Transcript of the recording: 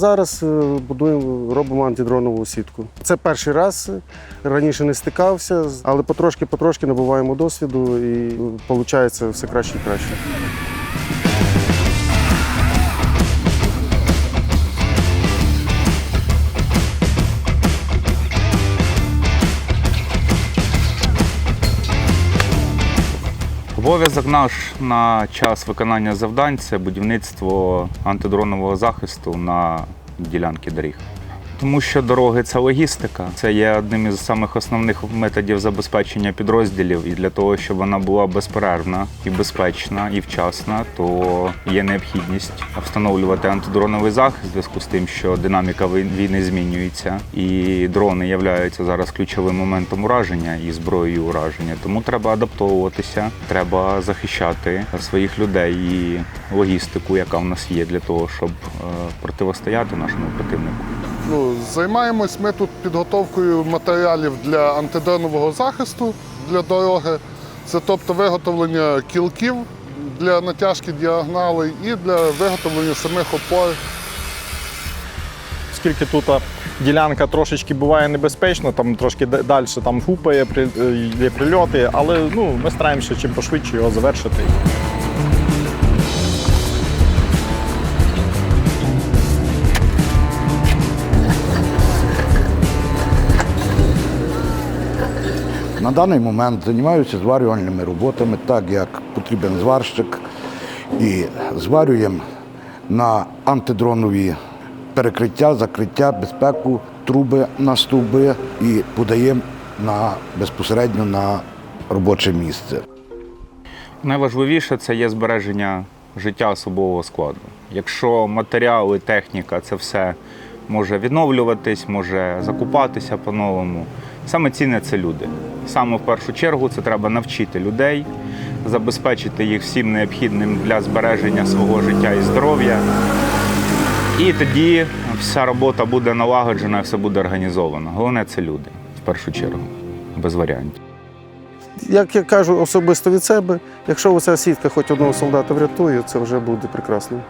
Зараз е, будуємо, робимо антидронову сітку. Це перший раз. Раніше не стикався, але потрошки-потрошки набуваємо досвіду і виходить все краще і краще. Обов'язок наш на час виконання завдань це будівництво антидронового захисту на ділянки доріг. Тому що дороги це логістика, це є одним із самих основних методів забезпечення підрозділів. І для того, щоб вона була безперервна і безпечна і вчасна, то є необхідність встановлювати антидроновий захист в зв'язку з тим, що динаміка війни змінюється, і дрони являються зараз ключовим моментом ураження і зброєю ураження. Тому треба адаптовуватися, треба захищати своїх людей і логістику, яка в нас є для того, щоб е, противостояти нашому противнику. Ну, займаємось ми тут підготовкою матеріалів для антидронового захисту для дороги. Це тобто виготовлення кілків для натяжки діагналей і для виготовлення самих опор. Оскільки тут ділянка трошечки буває небезпечно, там трошки далі там гупає, е, є прильоти, але ну, ми стараємося чим пошвидше його завершити. На даний момент займаюся зварювальними роботами, так як потрібен зварщик. І зварюємо на антидронові перекриття, закриття, безпеку, труби на стовби і подаємо на, безпосередньо на робоче місце. Найважливіше це є збереження життя особового складу. Якщо матеріали, техніка, це все може відновлюватись, може закупатися по-новому. Саме цінне це люди. Саме в першу чергу це треба навчити людей, забезпечити їх всім необхідним для збереження свого життя і здоров'я. І тоді вся робота буде налагоджена, все буде організовано. Головне це люди в першу чергу, без варіантів. Як я кажу особисто від себе, якщо оця сітка хоч одного солдата врятує, це вже буде прекрасно.